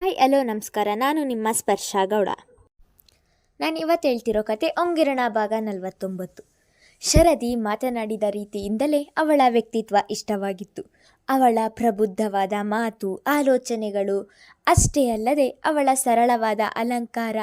Hi hello ನಮಸ್ಕಾರ. ನಾನು ನಿಮ್ಮ ಸ್ಪರ್ಶ ಗೌಡ. ನಾನು ಇವತ್ತು ಹೇಳ್ತಿರೋ ಕತೆ ಒಂಗಿರಣ ಭಾಗ ನಲವತ್ತೊಂಬತ್ತು. ಶರದಿ ಮಾತನಾಡಿದ ರೀತಿಯಿಂದಲೇ ಅವಳ ವ್ಯಕ್ತಿತ್ವ ಇಷ್ಟವಾಗಿತ್ತು. ಅವಳ ಪ್ರಬುದ್ಧವಾದ ಮಾತು, ಆಲೋಚನೆಗಳು ಅಷ್ಟೇ ಅಲ್ಲದೆ ಅವಳ ಸರಳವಾದ ಅಲಂಕಾರ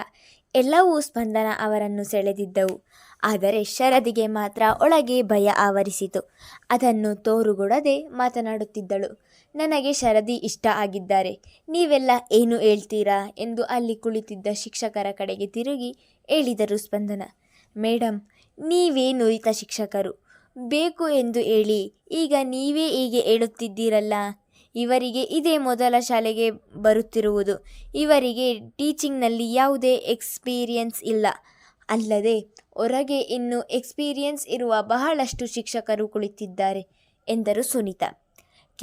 ಎಲ್ಲವೂ ಸ್ಪಂದನ ಅವರನ್ನು ಸೆಳೆದಿದ್ದವು. ಆದರೆ ಶರದಿಗೆ ಮಾತ್ರ ಒಳಗೆ ಭಯ ಆವರಿಸಿತು. ಅದನ್ನು ತೋರುಗೊಡದೆ ಮಾತನಾಡುತ್ತಿದ್ದಳು. ನನಗೆ ಶರದಿ ಇಷ್ಟ ಆಗಿದ್ದಾರೆ. ನೀವೆಲ್ಲ ಏನು ಹೇಳ್ತೀರಾ? ಎಂದು ಅಲ್ಲಿ ಕುಳಿತಿದ್ದ ಶಿಕ್ಷಕರ ಕಡೆಗೆ ತಿರುಗಿ ಹೇಳಿದರು ಸ್ಪಂದನ. ಮೇಡಮ್ ನೀವೇ ನುರಿತ ಶಿಕ್ಷಕರು. ಬೇಕು ಎಂದು ಹೇಳಿ, ಈಗ ನೀವೇ ಹೀಗೆ ಹೇಳುತ್ತಿದ್ದೀರಲ್ಲ? ಇವರಿಗೆ ಇದೇ ಮೊದಲ ಶಾಲೆಗೆ ಬರುತ್ತಿರುವುದು. ಇವರಿಗೆ ಟೀಚಿಂಗ್ನಲ್ಲಿ ಯಾವುದೇ ಎಕ್ಸ್ಪೀರಿಯನ್ಸ್ ಇಲ್ಲ. ಅಲ್ಲದೆ, ಹೊರಗೆ ಇನ್ನು ಎಕ್ಸ್ಪೀರಿಯನ್ಸ್ ಇರುವ ಬಹಳಷ್ಟು ಶಿಕ್ಷಕರು ಕುಳಿತಿದ್ದಾರೆ, ಎಂದರು ಸುನೀತಾ.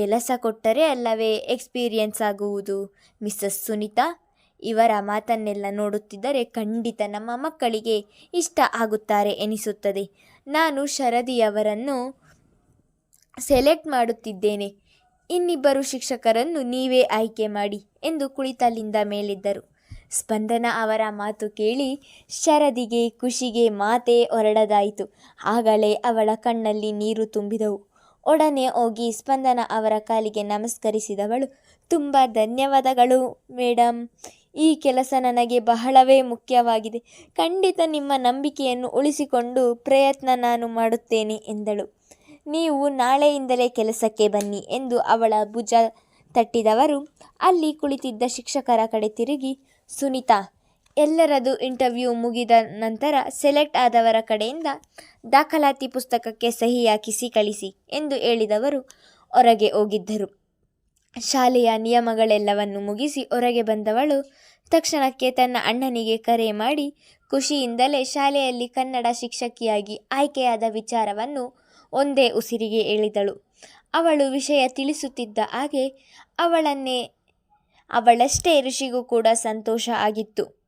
ಕೆಲಸ ಕೊಟ್ಟರೆ ಅಲ್ಲವೇ ಎಕ್ಸ್ಪೀರಿಯನ್ಸ್ ಆಗುವುದು. ಮಿಸ್ಸಸ್ ಸುನೀತಾ, ಇವರ ಮಾತನ್ನೆಲ್ಲ ನೋಡುತ್ತಿದ್ದರೆ ಖಂಡಿತ ನಮ್ಮ ಮಕ್ಕಳಿಗೆ ಇಷ್ಟ ಆಗುತ್ತಾರೆ ಎನಿಸುತ್ತದೆ. ನಾನು ಶರದಿಯವರನ್ನು ಸೆಲೆಕ್ಟ್ ಮಾಡುತ್ತಿದ್ದೇನೆ. ಇನ್ನಿಬ್ಬರು ಶಿಕ್ಷಕರನ್ನು ನೀವೇ ಆಯ್ಕೆ ಮಾಡಿ ಎಂದು ಕುಳಿತಲ್ಲಿಂದ ಮೇಲಿದ್ದರು. ಸ್ಪಂದನ ಅವರ ಮಾತು ಕೇಳಿ ಶರದಿಗೆ ಖುಷಿಗೆ ಮಾತೇ ಹೊರಡದಾಯಿತು. ಆಗಲೇ ಅವಳ ಕಣ್ಣಲ್ಲಿ ನೀರು ತುಂಬಿದವು. ಒಡನೆ ಹೋಗಿ ಸ್ಪಂದನ ಅವರ ಕಾಲಿಗೆ ನಮಸ್ಕರಿಸಿದವಳು, ತುಂಬ ಧನ್ಯವಾದಗಳು ಮೇಡಮ್ ಈ ಕೆಲಸ ನನಗೆ ಬಹಳವೇ ಮುಖ್ಯವಾಗಿದೆ. ಖಂಡಿತ ನಿಮ್ಮ ನಂಬಿಕೆಯನ್ನು ಉಳಿಸಿಕೊಂಡು ಪ್ರಯತ್ನ ನಾನು ಮಾಡುತ್ತೇನೆ, ಎಂದಳು. ನೀವು ನಾಳೆಯಿಂದಲೇ ಕೆಲಸಕ್ಕೆ ಬನ್ನಿ, ಎಂದು ಅವಳ ಭುಜ ತಟ್ಟಿದವರು. ಅಲ್ಲಿ ಕುಳಿತಿದ್ದ ಶಿಕ್ಷಕರ ಕಡೆ ತಿರುಗಿ, ಸುನೀತಾ ಎಲ್ಲರದು ಇಂಟರ್ವ್ಯೂ ಮುಗಿದ ನಂತರ ಸೆಲೆಕ್ಟ್ ಆದವರ ಕಡೆಯಿಂದ ದಾಖಲಾತಿ ಪುಸ್ತಕಕ್ಕೆ ಸಹಿ ಹಾಕಿಸಿ ಕಳಿಸಿ ಎಂದು ಹೇಳಿದವರು ಹೊರಗೆ ಹೋಗಿದ್ದರು. ಶಾಲೆಯ ನಿಯಮಗಳೆಲ್ಲವನ್ನು ಮುಗಿಸಿ ಹೊರಗೆ ಬಂದವಳು ತಕ್ಷಣಕ್ಕೆ ತನ್ನ ಅಣ್ಣನಿಗೆ ಕರೆ ಮಾಡಿ ಖುಷಿಯಿಂದಲೇ ಶಾಲೆಯಲ್ಲಿ ಕನ್ನಡ ಶಿಕ್ಷಕಿಯಾಗಿ ಆಯ್ಕೆಯಾದ ವಿಚಾರವನ್ನು ಒಂದೇ ಉಸಿರಿಗೆ ಹೇಳಿದಳು. ಅವಳು ವಿಷಯ ತಿಳಿಸುತ್ತಿದ್ದ ಹಾಗೆ ಅವಳನ್ನೇ, ಅವಳಷ್ಟೇ ಋಷಿಗೂ ಕೂಡ ಸಂತೋಷ ಆಗಿತ್ತು.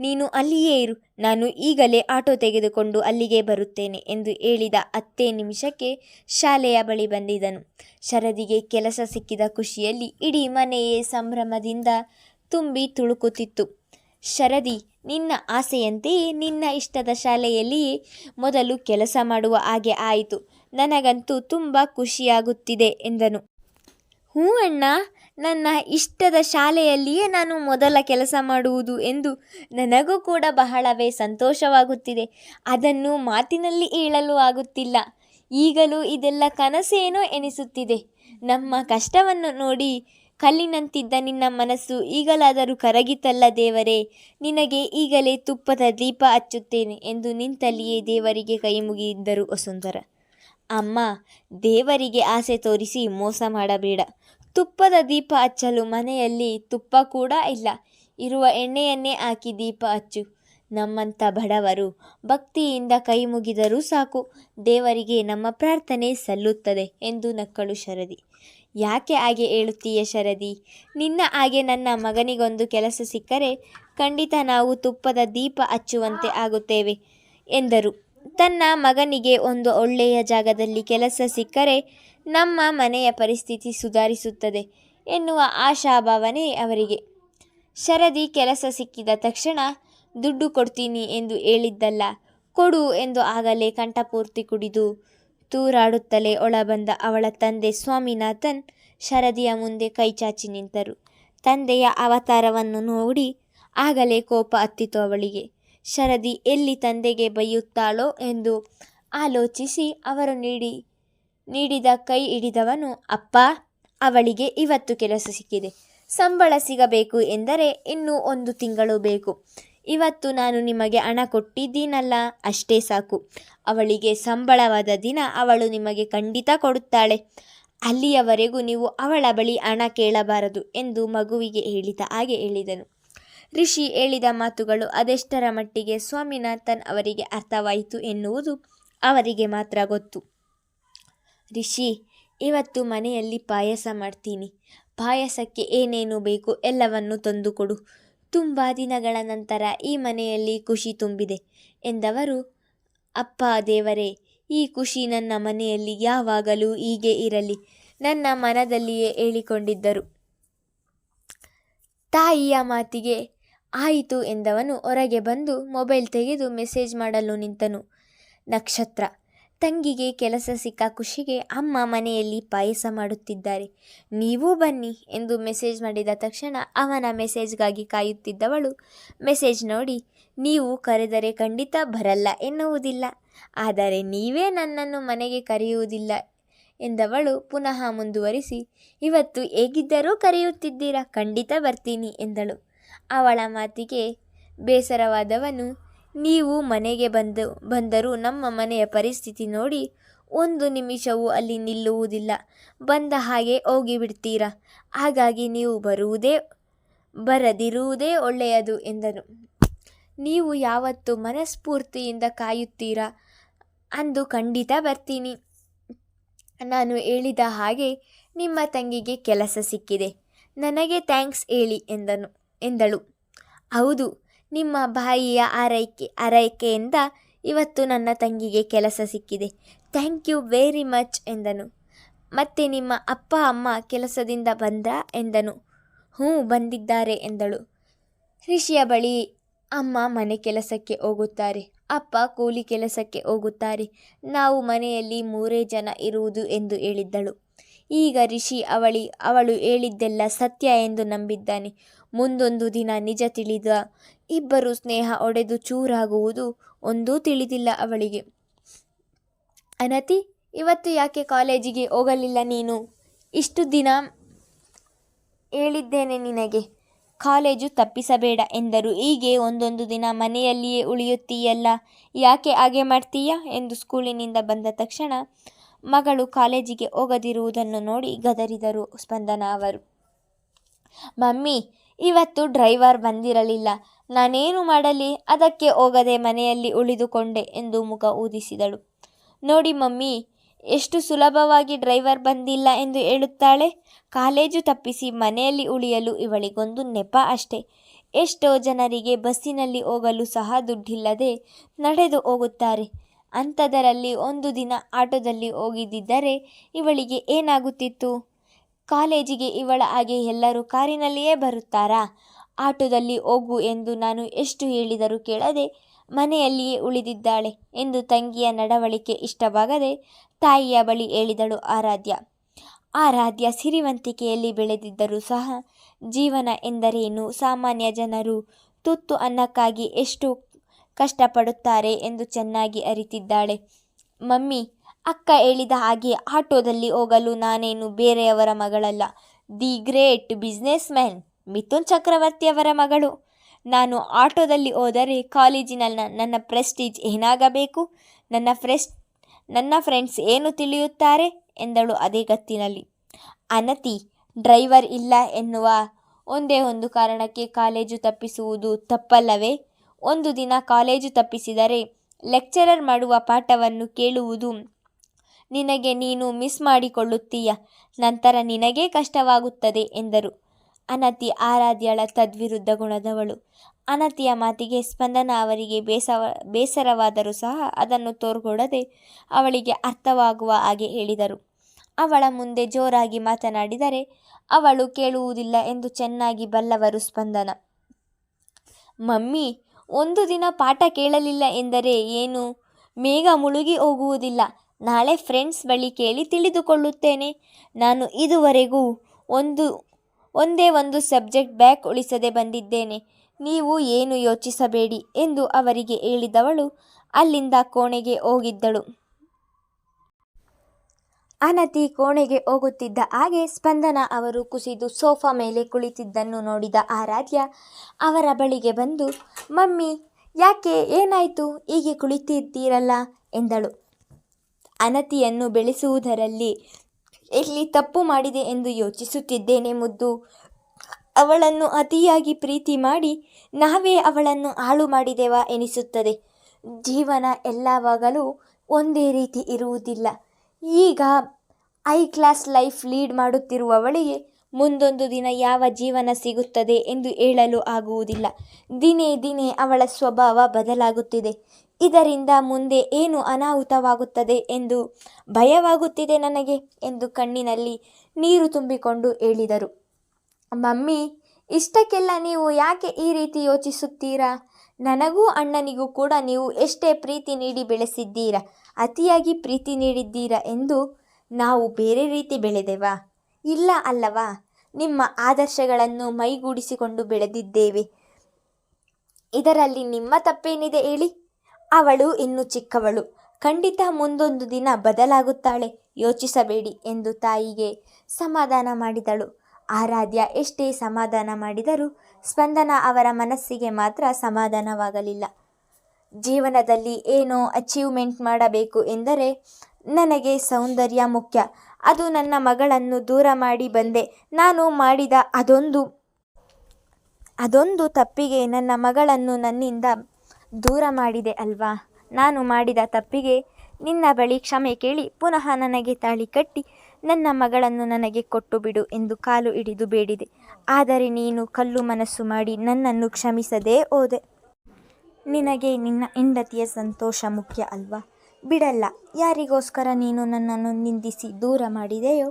ನೀನು ಅಲ್ಲಿಯೇ ಇರು, ನಾನು ಈಗಲೇ ಆಟೋ ತೆಗೆದುಕೊಂಡು ಅಲ್ಲಿಗೆ ಬರುತ್ತೇನೆ ಎಂದು ಹೇಳಿದ ಹತ್ತೇ ನಿಮಿಷಕ್ಕೆ ಶಾಲೆಯ ಬಳಿ ಬಂದಿದನು. ಶರದಿಗೆ ಕೆಲಸ ಸಿಕ್ಕಿದ ಖುಷಿಯಲ್ಲಿ ಇಡೀ ಮನೆಯೇ ಸಂಭ್ರಮದಿಂದ ತುಂಬಿ ತುಳುಕುತ್ತಿತ್ತು. ಶರದಿ, ನಿನ್ನ ಆಸೆಯಂತೆಯೇ ನಿನ್ನ ಇಷ್ಟದ ಶಾಲೆಯಲ್ಲಿಯೇ ಮೊದಲು ಕೆಲಸ ಮಾಡುವ ಹಾಗೆ ಆಯಿತು. ನನಗಂತೂ ತುಂಬ ಖುಷಿಯಾಗುತ್ತಿದೆ ಎಂದನು. ಹ್ಞೂ ಅಣ್ಣ ನನ್ನ ಇಷ್ಟದ ಶಾಲೆಯಲ್ಲಿಯೇ ನಾನು ಮೊದಲ ಕೆಲಸ ಮಾಡುವುದು ಎಂದು ನನಗೂ ಕೂಡ ಬಹಳವೇ ಸಂತೋಷವಾಗುತ್ತಿದೆ. ಅದನ್ನು ಮಾತಿನಲ್ಲಿ ಹೇಳಲು ಆಗುತ್ತಿಲ್ಲ. ಈಗಲೂ ಇದೆಲ್ಲ ಕನಸೇನೋ ಎನಿಸುತ್ತಿದೆ. ನಮ್ಮ ಕಷ್ಟವನ್ನು ನೋಡಿ ಕಲ್ಲಿನಂತಿದ್ದ ನಿನ್ನ ಮನಸ್ಸು ಈಗಲಾದರೂ ಕರಗಿತಲ್ಲ ದೇವರೇ. ನಿನಗೆ ಈಗಲೇ ತುಪ್ಪದ ದೀಪ ಹಚ್ಚುತ್ತೇನೆ ಎಂದು ನಿಂತಲ್ಲಿಯೇ ದೇವರಿಗೆ ಕೈ ಮುಗಿದಿದ್ದರು ವಸುಂಧರ. ಅಮ್ಮ, ದೇವರಿಗೆ ಆಸೆ ತೋರಿಸಿ ಮೋಸ ಮಾಡಬೇಡ. ತುಪ್ಪದ ದೀಪ ಹಚ್ಚಲು ಮನೆಯಲ್ಲಿ ತುಪ್ಪ ಕೂಡ ಇಲ್ಲ. ಇರುವ ಎಣ್ಣೆಯನ್ನೇ ಹಾಕಿ ದೀಪ ಹಚ್ಚು. ನಮ್ಮಂಥ ಬಡವರು ಭಕ್ತಿಯಿಂದ ಕೈ ಮುಗಿದರೂ ಸಾಕು. ದೇವರಿಗೆ ನಮ್ಮ ಪ್ರಾರ್ಥನೆ ಸಲ್ಲುತ್ತದೆ ಎಂದು ನಕ್ಕಳು ಶರದಿ. ಯಾಕೆ ಹಾಗೆ ಹೇಳುತ್ತೀಯ ಶರದಿ? ನಿನ್ನ ಹಾಗೆ ನನ್ನ ಮಗನಿಗೊಂದು ಕೆಲಸ ಸಿಕ್ಕರೆ ಖಂಡಿತ ನಾವು ತುಪ್ಪದ ದೀಪ ಹಚ್ಚುವಂತೆ ಆಗುತ್ತೇವೆ ಎಂದರು. ತನ್ನ ಮಗನಿಗೆ ಒಂದು ಒಳ್ಳೆಯ ಜಾಗದಲ್ಲಿ ಕೆಲಸ ಸಿಕ್ಕರೆ ನಮ್ಮ ಮನೆಯ ಪರಿಸ್ಥಿತಿ ಸುಧಾರಿಸುತ್ತದೆ ಎನ್ನುವ ಆಶಾಭಾವನೆ ಅವರಿಗೆ. ಶರದಿ ಕೆಲಸ ಸಿಕ್ಕಿದ ತಕ್ಷಣ ದುಡ್ಡು ಕೊಡ್ತೀನಿ ಎಂದು ಹೇಳಿದ್ದಲ್ಲ, ಕೊಡು ಎಂದು ಆಗಲೇ ಕಂಠಪೂರ್ತಿ ಕುಡಿದು ತೂರಾಡುತ್ತಲೇ ಒಳಬಂದ ಅವಳ ತಂದೆ ಸ್ವಾಮಿನಾಥನ್ ಶರದಿಯ ಮುಂದೆ ಕೈಚಾಚಿ ನಿಂತರು. ತಂದೆಯ ಅವತಾರವನ್ನು ನೋಡಿ ಆಗಲೇ ಕೋಪ ಹತ್ತಿತು ಅವಳಿಗೆ. ಶರದಿ, ಎಲ್ಲಿ ತಂದೆಗೆ ಬೈಯುತ್ತಾಳೋ ಎಂದು ಆಲೋಚಿಸಿ, ಅವರು ನೀಡಿ ನೀಡಿದ ಕೈ ಹಿಡಿದವನು, ಅಪ್ಪ, ಅವಳಿಗೆ ಇವತ್ತು ಕೆಲಸ ಸಿಕ್ಕಿದೆ. ಸಂಬಳ ಸಿಗಬೇಕು ಎಂದರೆ ಇನ್ನೂ ಒಂದು ತಿಂಗಳು ಬೇಕು. ಇವತ್ತು ನಾನು ನಿಮಗೆ ಹಣ ಕೊಟ್ಟಿದ್ದೀನಲ್ಲ, ಅಷ್ಟೇ ಸಾಕು. ಅವಳಿಗೆ ಸಂಬಳವಾದ ದಿನ ಅವಳು ನಿಮಗೆ ಖಂಡಿತ ಕೊಡುತ್ತಾಳೆ. ಅಲ್ಲಿಯವರೆಗೂ ನೀವು ಅವಳ ಬಳಿ ಹಣ ಕೇಳಬಾರದು ಎಂದು ಮಗುವಿಗೆ ಹೇಳಿದ ಹಾಗೆ ಹೇಳಿದನು. ಋಷಿ ಹೇಳಿದ ಮಾತುಗಳು ಅದೆಷ್ಟರ ಮಟ್ಟಿಗೆ ಸ್ವಾಮಿನಾಥನ್ ಅವರಿಗೆ ಅರ್ಥವಾಯಿತು ಎನ್ನುವುದು ಅವರಿಗೆ ಮಾತ್ರ ಗೊತ್ತು. ರಿಷಿ, ಇವತ್ತು ಮನೆಯಲ್ಲಿ ಪಾಯಸ ಮಾಡ್ತೀನಿ. ಪಾಯಸಕ್ಕೆ ಏನೇನು ಬೇಕು ಎಲ್ಲವನ್ನು ತಂದುಕೊಡು. ತುಂಬ ದಿನಗಳ ನಂತರ ಈ ಮನೆಯಲ್ಲಿ ಖುಷಿ ತುಂಬಿದೆ ಎಂದವರು, ಅಪ್ಪ ದೇವರೇ, ಈ ಖುಷಿ ನನ್ನ ಮನೆಯಲ್ಲಿ ಯಾವಾಗಲೂ ಹೀಗೆ ಇರಲಿ, ನನ್ನ ಮನದಲ್ಲಿಯೇ ಹೇಳಿಕೊಂಡಿದ್ದರು. ತಾಯಿಯ ಮಾತಿಗೆ ಆಯಿತು ಎಂದವನು ಹೊರಗೆ ಬಂದು ಮೊಬೈಲ್ ತೆಗೆದು ಮೆಸೇಜ್ ಮಾಡಲು ನಿಂತನು. ನಕ್ಷತ್ರ ತಂಗಿಗೆ ಕೆಲಸ ಸಿಕ್ಕ ಖುಷಿಗೆ ಅಮ್ಮ ಮನೆಯಲ್ಲಿ ಪಾಯಸ ಮಾಡುತ್ತಿದ್ದಾರೆ. ನೀವೂ ಬನ್ನಿ ಎಂದು ಮೆಸೇಜ್ ಮಾಡಿದ ತಕ್ಷಣ ಅವನ ಮೆಸೇಜ್ಗಾಗಿ ಕಾಯುತ್ತಿದ್ದವಳು ಮೆಸೇಜ್ ನೋಡಿ, ನೀವು ಕರೆದರೆ ಖಂಡಿತ ಬರಲ್ಲ ಎನ್ನುವುದಿಲ್ಲ, ಆದರೆ ನೀವೇ ನನ್ನನ್ನು ಮನೆಗೆ ಕರೆಯುವುದಿಲ್ಲ ಎಂದವಳು ಪುನಃ ಮುಂದುವರಿಸಿ, ಇವತ್ತು ಹೇಗಿದ್ದರೂ ಕರೆಯುತ್ತಿದ್ದೀರಾ, ಖಂಡಿತ ಬರ್ತೀನಿ ಎಂದಳು. ಅವಳ ಮಾತಿಗೆ ಬೇಸರವಾದವನು ನೀವು ಮನೆಗೆ ಬಂದು, ಬಂದರೂ ನಮ್ಮ ಮನೆಯ ಪರಿಸ್ಥಿತಿ ನೋಡಿ, ಒಂದು ನಿಮಿಷವೂ ಅಲ್ಲಿ ನಿಲ್ಲುವುದಿಲ್ಲ. ಬಂದ ಹಾಗೆ ಹೋಗಿಬಿಡ್ತೀರಾ? ಹಾಗಾಗಿ ನೀವು ಬರುವುದೇ, ಬರದಿರುವುದೇ ಒಳ್ಳೆಯದು ಎಂದನು. ನೀವು ಯಾವತ್ತು ಮನಸ್ಫೂರ್ತಿಯಿಂದ ಕಾಯುತ್ತೀರಾ? ಅಂದು ಖಂಡಿತ ಬರ್ತೀನಿ. ನಾನು ಹೇಳಿದ ಹಾಗೆ ನಿಮ್ಮ ತಂಗಿಗೆ ಕೆಲಸ ಸಿಕ್ಕಿದೆ. ನನಗೆ ಥ್ಯಾಂಕ್ಸ್ ಹೇಳಿ ಎಂದನು, ಎಂದಳು. ಹೌದು ನಿಮ್ಮ ಬಾಯಿಯ ಆರೈಕೆ ಆರೈಕೆಯಿಂದ ಇವತ್ತು ನನ್ನ ತಂಗಿಗೆ ಕೆಲಸ ಸಿಕ್ಕಿದೆ. ಥ್ಯಾಂಕ್ ಯು ವೆರಿ ಮಚ್ ಎಂದನು. ಮತ್ತೆ ನಿಮ್ಮ ಅಪ್ಪ, ಅಮ್ಮ ಕೆಲಸದಿಂದ ಬಂದ್ರಾ ಎಂದನು. ಹ್ಞೂ, ಬಂದಿದ್ದಾರೆ ಎಂದಳು. ರಿಷಿಯ ಬಳಿ ಅಮ್ಮ ಮನೆ ಕೆಲಸಕ್ಕೆ ಹೋಗುತ್ತಾರೆ. ಅಪ್ಪ ಕೂಲಿ ಕೆಲಸಕ್ಕೆ ಹೋಗುತ್ತಾರೆ. ನಾವು ಮನೆಯಲ್ಲಿ ಮೂರೇ ಜನ ಇರುವುದು ಎಂದು ಹೇಳಿದ್ದಳು. ಈಗ ರಿಷಿ ಅವಳಿ, ಅವಳು ಹೇಳಿದ್ದೆಲ್ಲ ಸತ್ಯ ಎಂದು ನಂಬಿದ್ದಾನೆ. ಮುಂದೊಂದು ದಿನ ನಿಜ ತಿಳಿದ ಇಬ್ಬರು ಸ್ನೇಹ ಒಡೆದು ಚೂರಾಗುವುದು ಒಂದೂ ತಿಳಿದಿಲ್ಲ ಅವಳಿಗೆ. ಅನತಿ, ಇವತ್ತು ಯಾಕೆ ಕಾಲೇಜಿಗೆ ಹೋಗಲಿಲ್ಲ ನೀನು? ಇಷ್ಟು ದಿನ ಹೇಳಿದ್ದೇನೆ ನಿನಗೆ. ಕಾಲೇಜು ತಪ್ಪಿಸಬೇಡ ಎಂದರು. ಹೀಗೆ ಒಂದೊಂದು ದಿನ ಮನೆಯಲ್ಲಿಯೇ ಉಳಿಯುತ್ತೀಯಲ್ಲ, ಯಾಕೆ ಹಾಗೆ ಮಾಡ್ತೀಯ ಎಂದು ಸ್ಕೂಲಿನಿಂದ ಬಂದ ತಕ್ಷಣ ಮಗಳು ಕಾಲೇಜಿಗೆ ಹೋಗದಿರುವುದನ್ನು ನೋಡಿ ಗದರಿದರು ಸ್ಪಂದನ ಅವರು. ಮಮ್ಮಿ, ಇವತ್ತು ಡ್ರೈವರ್ ಬಂದಿರಲಿಲ್ಲ. ನಾನೇನು ಮಾಡಲಿ, ಅದಕ್ಕೆ ಹೋಗದೆ ಮನೆಯಲ್ಲಿ ಉಳಿದುಕೊಂಡೆ ಎಂದು ಮುಖ ಊದಿಸಿದಳು. ನೋಡಿ ಮಮ್ಮಿ, ಎಷ್ಟು ಸುಲಭವಾಗಿ ಡ್ರೈವರ್ ಬಂದಿಲ್ಲ ಎಂದು ಹೇಳುತ್ತಾಳೆ? ಕಾಲೇಜು ತಪ್ಪಿಸಿ ಮನೆಯಲ್ಲಿ ಉಳಿಯಲು ಇವಳಿಗೊಂದು ನೆಪ ಅಷ್ಟೆ. ಎಷ್ಟೋ ಜನರಿಗೆ ಬಸ್ಸಿನಲ್ಲಿ ಹೋಗಲು ಸಹ ದುಡ್ಡಿಲ್ಲದೆ ನಡೆದು ಹೋಗುತ್ತಾರೆ. ಅಂಥದರಲ್ಲಿ ಒಂದು ದಿನ ಆಟೋದಲ್ಲಿ ಹೋಗಿದ್ದಿದ್ದರೆ ಇವಳಿಗೆ ಏನಾಗುತ್ತಿತ್ತು? ಕಾಲೇಜಿಗೆ ಇವಳ ಹಾಗೆ ಎಲ್ಲರೂ ಕಾರಿನಲ್ಲಿಯೇ ಬರುತ್ತಾರಾ? ಆಟೋದಲ್ಲಿ ಹೋಗು ಎಂದು ನಾನು ಎಷ್ಟು ಹೇಳಿದರೂ ಕೇಳದೆ ಮನೆಯಲ್ಲಿಯೇ ಉಳಿದಿದ್ದಾಳೆ ಎಂದು ತಂಗಿಯ ನಡವಳಿಕೆ ಇಷ್ಟವಾಗದೆ ತಾಯಿಯ ಬಳಿ ಹೇಳಿದಳು ಆರಾಧ್ಯ. ಆರಾಧ್ಯ ಸಿರಿವಂತಿಕೆಯಲ್ಲಿ ಬೆಳೆದಿದ್ದರೂ ಸಹ ಜೀವನ ಎಂದರೇನು? ಸಾಮಾನ್ಯ ಜನರು ತುತ್ತು ಅನ್ನಕ್ಕಾಗಿ ಎಷ್ಟು ಕಷ್ಟಪಡುತ್ತಾರೆ ಎಂದು ಚೆನ್ನಾಗಿ ಅರಿತಿದ್ದಾಳೆ. ಮಮ್ಮಿ, ಅಕ್ಕ ಹೇಳಿದ ಹಾಗೆ ಆಟೋದಲ್ಲಿ ಹೋಗಲು ನಾನೇನು ಬೇರೆಯವರ ಮಗಳಲ್ಲ. The great businessman Mithun ಚಕ್ರವರ್ತಿಯವರ ಮಗಳು. ನಾನು ಆಟೋದಲ್ಲಿ ಹೋದರೆ ಕಾಲೇಜಿನಲ್ಲಿ ನನ್ನ ಪ್ರೆಸ್ಟೀಜ್ ಏನಾಗಬೇಕು? ನನ್ನ ಫ್ರೆಸ್, ನನ್ನ ಫ್ರೆಂಡ್ಸ್ ಏನು ತಿಳಿಯುತ್ತಾರೆ? ಎಂದಳು ಅದೇ ಗತ್ತಿನಲ್ಲಿ. ಅನತಿ, ಡ್ರೈವರ್ ಇಲ್ಲ ಎನ್ನುವ ಒಂದೇ ಒಂದು ಕಾರಣಕ್ಕೆ ಕಾಲೇಜು ತಪ್ಪಿಸುವುದು ತಪ್ಪಲ್ಲವೇ? ಒಂದು ದಿನ ಕಾಲೇಜು ತಪ್ಪಿಸಿದರೆ ಲೆಕ್ಚರರ್ ಮಾಡುವ ಪಾಠವನ್ನು ಕೇಳುವುದು ನಿನಗೆ ನೀನು ಮಿಸ್ ಮಾಡಿಕೊಳ್ಳುತ್ತೀಯ. ನಂತರ ನಿನಗೇ ಕಷ್ಟವಾಗುತ್ತದೆ, ಎಂದರು. ಅನತಿ ಆರಾಧ್ಯಳ ತದ್ವಿರುದ್ಧ ಗುಣದವಳು. ಅನತಿಯ ಮಾತಿಗೆ ಸ್ಪಂದನ ಅವರಿಗೆ ಬೇಸವ, ಬೇಸರವಾದರೂ ಸಹ ಅದನ್ನು ತೋರ್ಗೊಡದೆ ಅವಳಿಗೆ ಅರ್ಥವಾಗುವ ಹಾಗೆ ಹೇಳಿದರು. ಅವಳ ಮುಂದೆ ಜೋರಾಗಿ ಮಾತನಾಡಿದರೆ ಅವಳು ಕೇಳುವುದಿಲ್ಲ ಎಂದು ಚೆನ್ನಾಗಿ ಬಲ್ಲವರು ಸ್ಪಂದನ. ಮಮ್ಮಿ, ಒಂದು ದಿನ ಪಾಠ ಕೇಳಲಿಲ್ಲ ಎಂದರೆ ಏನು? ಮೇಘ ಮುಳುಗಿ ಹೋಗುವುದಿಲ್ಲ. ನಾಳೆ ಫ್ರೆಂಡ್ಸ್ ಬಳಿ ಕೇಳಿ ತಿಳಿದುಕೊಳ್ಳುತ್ತೇನೆ. ನಾನು ಇದುವರೆಗೂ ಒಂದು ಒಂದೇ ಒಂದು ಸಬ್ಜೆಕ್ಟ್ ಬ್ಯಾಕ್ ಉಳಿಸದೆ ಬಂದಿದ್ದೇನೆ. ನೀವು ಏನು ಯೋಚಿಸಬೇಡಿ ಎಂದು ಅವರಿಗೆ ಹೇಳಿದವಳು ಅಲ್ಲಿಂದ ಕೋಣೆಗೆ ಹೋಗಿದ್ದಳು. ಅನತಿ ಕೋಣೆಗೆ ಹೋಗುತ್ತಿದ್ದ ಹಾಗೆ ಸ್ಪಂದನ ಅವರು ಕುಸಿದು ಸೋಫಾ ಮೇಲೆ ಕುಳಿತಿದ್ದನ್ನು ನೋಡಿದ ಆರಾಧ್ಯ ಅವರ ಬಳಿಗೆ ಬಂದು, ಮಮ್ಮಿ, ಯಾಕೆ ಏನಾಯಿತು? ಹೀಗೆ ಕುಳಿತಿದ್ದೀರಲ್ಲ? ಎಂದಳು. ಅನತಿಯನ್ನು ಬೆಳೆಸುವುದರಲ್ಲಿ ಎಲ್ಲಿ ತಪ್ಪು ಮಾಡಿದೆ ಎಂದು ಯೋಚಿಸುತ್ತಿದ್ದೇನೆ ಮುದ್ದು. ಅವಳನ್ನು ಅತಿಯಾಗಿ ಪ್ರೀತಿ ಮಾಡಿ ನಾವೇ ಅವಳನ್ನು ಹಾಳು ಮಾಡಿದೆವಾ ಎನಿಸುತ್ತದೆ. ಜೀವನ ಎಲ್ಲವಾಗಲೂ ಒಂದೇ ರೀತಿ ಇರುವುದಿಲ್ಲ. ಈಗ ಐ ಕ್ಲಾಸ್ ಲೈಫ್ ಲೀಡ್ ಮಾಡುತ್ತಿರುವವಳಿಗೆ ಮುಂದೊಂದು ದಿನ ಯಾವ ಜೀವನ ಸಿಗುತ್ತದೆ ಎಂದು ಹೇಳಲು ಆಗುವುದಿಲ್ಲ. ದಿನೇ ದಿನೇ ಅವಳ ಸ್ವಭಾವ ಬದಲಾಗುತ್ತಿದೆ. ಇದರಿಂದ ಮುಂದೆ ಏನು ಅನಾಹುತವಾಗುತ್ತದೆ ಎಂದು ಭಯವಾಗುತ್ತಿದೆ ನನಗೆ ಎಂದು ಕಣ್ಣಿನಲ್ಲಿ ನೀರು ತುಂಬಿಕೊಂಡು ಹೇಳಿದರು. ಮಮ್ಮಿ, ಇಷ್ಟಕ್ಕೆಲ್ಲ ನೀವು ಯಾಕೆ ಈ ರೀತಿ ಯೋಚಿಸುತ್ತೀರಾ? ನನಗೂ ಅಣ್ಣನಿಗೂ ಕೂಡ ನೀವು ಎಷ್ಟೇ ಪ್ರೀತಿ ನೀಡಿ ಬೆಳೆಸಿದ್ದೀರಾ, ಅತಿಯಾಗಿ ಪ್ರೀತಿ ನೀಡಿದ್ದೀರಾ ಎಂದು ನಾವು ಬೇರೆ ರೀತಿ ಬೆಳೆದೆವಾ? ಇಲ್ಲ ಅಲ್ಲವಾ, ನಿಮ್ಮ ಆದರ್ಶಗಳನ್ನು ಮೈಗೂಡಿಸಿಕೊಂಡು ಬೆಳೆದಿದ್ದೇವೆ. ಇದರಲ್ಲಿ ನಿಮ್ಮ ತಪ್ಪೇನಿದೆ ಹೇಳಿ? ಅವಳು ಇನ್ನು ಚಿಕ್ಕವಳು. ಖಂಡಿತ ಮುಂದೊಂದು ದಿನ ಬದಲಾಗುತ್ತಾಳೆ. ಯೋಚಿಸಬೇಡಿ ಎಂದು ತಾಯಿಗೆ ಸಮಾಧಾನ ಮಾಡಿದಳು. ಆರಾಧ್ಯ ಎಷ್ಟೇ ಸಮಾಧಾನ ಮಾಡಿದರೂ ಸ್ಪಂದನ ಅವರ ಮನಸ್ಸಿಗೆ ಮಾತ್ರ ಸಮಾಧಾನವಾಗಲಿಲ್ಲ. ಜೀವನದಲ್ಲಿ ಏನೋ ಅಚೀವ್ಮೆಂಟ್ ಮಾಡಬೇಕು ಎಂದರೆ ನನಗೆ ಸೌಂದರ್ಯ ಮುಖ್ಯ. ಅದು ನನ್ನ ಮಗಳನ್ನು ದೂರ ಮಾಡಿ ಬಂದೆ. ನಾನು ಮಾಡಿದ ಅದೊಂದು ಅದೊಂದು ತಪ್ಪಿಗೆ ನನ್ನ ಮಗಳನ್ನು ನನ್ನಿಂದ ದೂರ ಮಾಡಿದೆ ಅಲ್ವಾ? ನಾನು ಮಾಡಿದ ತಪ್ಪಿಗೆ ನಿನ್ನ ಬಳಿ ಕ್ಷಮೆ ಕೇಳಿ ಪುನಃ ನನಗೆ ತಾಳಿ ಕಟ್ಟಿ ನನ್ನ ಮಗಳನ್ನು ನನಗೆ ಕೊಟ್ಟು ಬಿಡು ಎಂದು ಕಾಲು ಹಿಡಿದು ಬೇಡಿದೆ. ಆದರೆ ನೀನು ಕಲ್ಲು ಮನಸ್ಸು ಮಾಡಿ ನನ್ನನ್ನು ಕ್ಷಮಿಸದೇ ಹೋದೆ. ನಿನಗೆ ನಿನ್ನ ಹೆಂಡತಿಯ ಸಂತೋಷ ಮುಖ್ಯ ಅಲ್ವಾ? ಬಿಡಲ್ಲ, ಯಾರಿಗೋಸ್ಕರ ನೀನು ನನ್ನನ್ನು ನಿಂದಿಸಿ ದೂರ ಮಾಡಿದೆಯೋ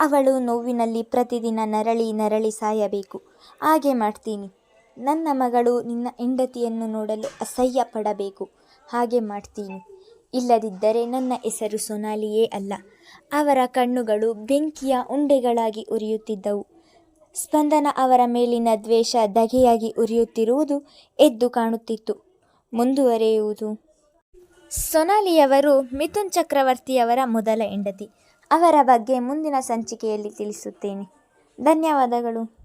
ಅವಳು ನೋವಿನಲ್ಲಿ ಪ್ರತಿದಿನ ನರಳಿ ನರಳಿ ಸಾಯಬೇಕು. ಹಾಗೆ ಮಾಡ್ತೀನಿ. ನನ್ನ ಮಗಳು ನಿನ್ನ ಹೆಂಡತಿಯನ್ನು ನೋಡಲು ಅಸಹ್ಯ ಪಡಬೇಕು. ಹಾಗೆ ಮಾಡ್ತೀನಿ. ಇಲ್ಲದಿದ್ದರೆ ನನ್ನ ಹೆಸರು ಸೊನಾಲಿಯೇ ಅಲ್ಲ. ಅವರ ಕಣ್ಣುಗಳು ಬೆಂಕಿಯ ಉಂಡೆಗಳಾಗಿ ಉರಿಯುತ್ತಿದ್ದವು. ಸ್ಪಂದನ ಅವರ ಮೇಲಿನ ದ್ವೇಷ ಧಗೆಯಾಗಿ ಉರಿಯುತ್ತಿರುವುದು ಎದ್ದು ಕಾಣುತ್ತಿತ್ತು. ಮುಂದುವರೆಯುವುದು. ಸೊನಾಲಿಯವರು ಮಿಥುನ್ ಚಕ್ರವರ್ತಿಯವರ ಮೊದಲ ಹೆಂಡತಿ. ಅವರ ಬಗ್ಗೆ ಮುಂದಿನ ಸಂಚಿಕೆಯಲ್ಲಿ ತಿಳಿಸುತ್ತೇನೆ. ಧನ್ಯವಾದಗಳು.